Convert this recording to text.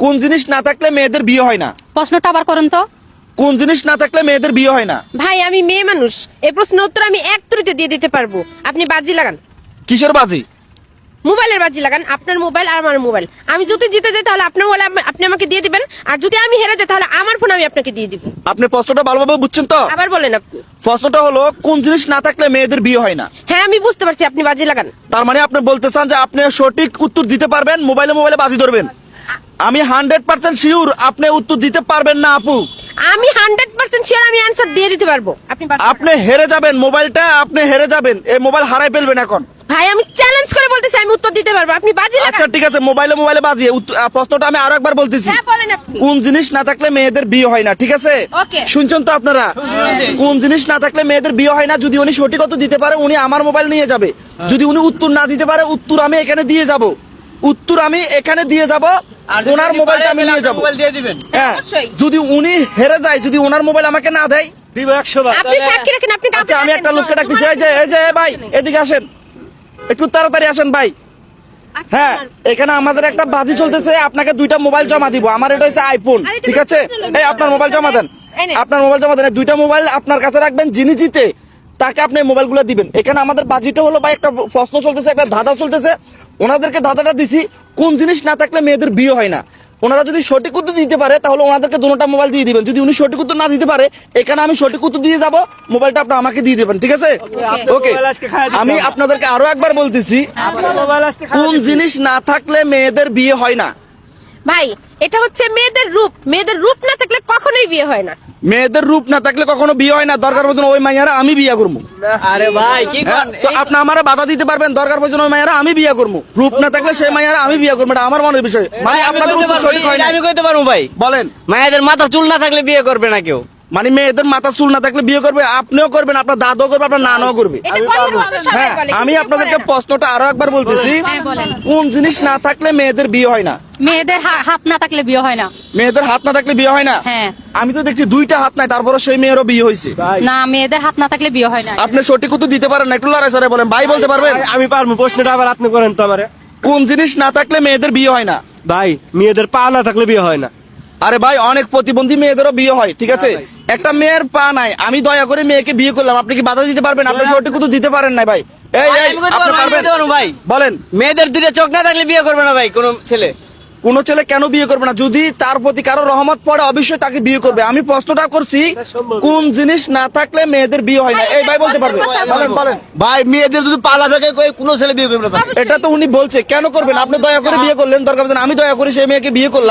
কোন জিনিস না থাকলে মেয়েদের বিয়ে হয় না? প্রশ্নটা আবার করুন তো। কোন জিনিস না থাকলে মেয়েদের বিয়ে হয় না? ভাই আমি মেয়ে মানুষ। এই প্রশ্নের উত্তর আমি এক তুরিতে দিয়ে দিতে পারব। আপনি বাজি লাগান। কিসের বাজি? মোবাইলের বাজি লাগান। আপনার মোবাইল আর আমার মোবাইল। আমি যদি জিতে যাই তাহলে আপনার মোবাইল আপ- আপনি আমাকে দিয়ে দিবেন। আর যদি আমি হেরে যাই তাহলে আমার ফোন আমি আপনাকে দিয়ে দিব। আপনি প্রশ্নটা ভালোভাবে বুঝছেন তো? আবার বলেন আপনি। প্রশ্নটা হলো কোন জিনিস না থাকলে মেয়েদের বিয়ে হয় না? হ্যাঁ আমি বুঝতে পারছি। আপনি বাজি লাগান। তার মানে আপনি বলতে চান যে আপনি সঠিক উত্তর দিতে পারবেন মোবাইলে মোবাইলে বাজি ধরবেন? আমি হান্ড্রেড পার্সেন্ট শিওর আপনি উত্তর দিতে পারবেন না আপু। আমি হান্ড্রেড পার্সেন্ট শিওর আমি অ্যান্সার দিয়ে দিতে পারব। আপনি আপনি হেরে যাবেন মোবাইলটা আপনি হেরে যাবেন এই মোবাইল হারাই ফেলবেন এখন। ভাই আমি চ্যালেঞ্জ করে বলতেছি আমি উত্তর দিতে পারব। আপনি বাজি আচ্ছা ঠিক আছে মোবাইলে মোবাইলে বাজি। উত্ত- আহ, প্রশ্নটা আমি আরও একবার বলতেছি। হ্যাঁ বলেন আপনি। কোন জিনিস না থাকলে মেয়েদের বিয়ে হয় না ঠিক আছে? Okay. শুনছেন তো আপনারা? কোন জিনিস না থাকলে মেয়েদের বিয়ে হয় না যদি উনি সঠিক উত্তর দিতে পারে উনি আমার মোবাইল নিয়ে যাবে। যদি উনি উত্তর না দিতে পারে উত্তর আমি এখানে দিয়ে যাব। উত্তর আমি এখানে দিয়ে যাব আর ওনার মোবাইলটা আমি নিয়ে যাব। মোবাইল দিয়ে দিবেন। হ্যাঁ যদি উনি হেরে যায় যদি ওনার মোবাইল আমাকে না দেয়। দিব একশো বার। আপনি সাক্ষী রাখেন আপনি কাউকে আচ্ছা আমি একটা লোককে ডাকতেছি এই যে এই যে ভাই এদিকে আসেন। একটু তাড়াতাড়ি আসেন ভাই। আচ্ছা, হ্যাঁ এখানে আমাদের একটা বাজি চলতেছে আপনাকে দুইটা মোবাইল জমা দিব। আমার এটা হচ্ছে আইফোন ঠিক আছে? এই আপনার মোবাইল জমা দেন। আপনার মোবাইল জমা দেন দুইটা মোবাইল আপনার কাছে রাখবেন যিনি জিতে। তাকে আপনি মোবাইলগুলো দিবেন। এখানে আমাদের বাজিটা হলো ভাই একটা প্রশ্ন চলতেছে একটা ধাঁধা চলতেছে। ওনাদেরকে ধাঁধাটা দিছি কোন জিনিস না থাকলে মেয়েদের বিয়ে হয় না। ওনারা যদি সঠিক উত্তর দিতে পারে তাহলে ওনাদেরকে দুটোটা মোবাইল দিয়ে দিবেন। যদি উনি সঠিক উত্তর না দিতে পারে এখানে আমি সঠিক উত্তর দিয়ে যাব মোবাইলটা আপনি আমাকে দিয়ে দিবেন ঠিক আছে? ওকে আমি আপনাদেরকে আরও একবার বলতেছি কোন জিনিস না থাকলে মেয়েদের বিয়ে হয় না। ভাই এটা হচ্ছে মেয়েদের রূপ। মেয়েদের রূপ বিয়ে হয় না। মেয়েদের রূপ না থাকলে কখনো বিয়ে হয় না দরকার পর্যন্ত ওই মাইয়ারা আমি বিয়ে করব। আরে ভাই কি হ্যাঁ, তো আপনি আমার বাধা দিতে পারবেন দরকার পর্যন্ত ওই মাইয়ারা আমি বিয়ে করব। রূপ না থাকলে সেই মাইয়ারা আমি বিয়ে করব এটা আমার মনের বিষয়। মানে আপনাদের উপর সঠিক হয় না। আমি কইতে পারব ভাই। বলেন। মায়েদের মাথা চুল না থাকলে বিয়ে করবে না কেউ। মানে মেয়েদের মাথা চুল না থাকলে বিয়ে করবে আপনিও করবেন আপনার দাদাও করবে আপনার নানাও করবে। হ্যাঁ আমি আপনাদেরকে প্রশ্নটা আরও একবার বলতেছি। হ্যাঁ, কোন জিনিস না থাকলে মেয়েদের বিয়ে হয় না? মেয়েদের হাত না থাকলে বিয়ে হয় না। মেয়েদের হাত না থাকলে বিয়ে হয় না? হ্যাঁ। আমি তো দেখছি দুইটা হাত নাই তারপরে সেই মেয়েরও বিয়ে হয়েছে। না মেয়েদের হাত না থাকলে বিয়ে হয় না। আপনি সঠিক উত্তর দিতে পারেন না একটু লড়াই সরে বলেন। ভাই বলতে পারবেন? আমি পারব প্রশ্নটা আবার আপনি করেন তো আমারে। কোন জিনিস না থাকলে মেয়েদের বিয়ে হয় না? ভাই মেয়েদের পা না থাকলে বিয়ে হয় না। আরে ভাই অনেক প্রতিবন্ধী মেয়েদেরও বিয়ে হয় ঠিক আছে? একটা মেয়ের পা নাই। আমি দয়া করে মেয়েকে বিয়ে করলাম। আপনি কি বাধা দিতে পারবেন? আপনি সঠিক উত্তর দিতে পারেন না ভাই। এই ভাই, এই আমি আপনি পারবেন? ভাই। বলেন। মেয়েদের দুইটা চোখ না থাকলে বিয়ে করবে না ভাই কোন ছেলে। কোন ছেলে কেন বিয়ে করবে না? যদি তার প্রতি কারও রহমত পড়ে অবশ্যই তাকে বিয়ে করবে। আমি প্রশ্নটা করছি কোন জিনিস না থাকলে মেয়েদের বিয়ে হয় না? এই ভাই বলতে পারবে। বলেন বলেন। ভাই মেয়েদের যদি পালা থাকে কোনো ছেলে বিয়ে করবে না এটা তো উনি বলছে। কেন করবেন? আপনি দয়া করে বিয়ে করলেন দরকার আমি দয়া করে সেই মেয়েকে বিয়ে করলাম।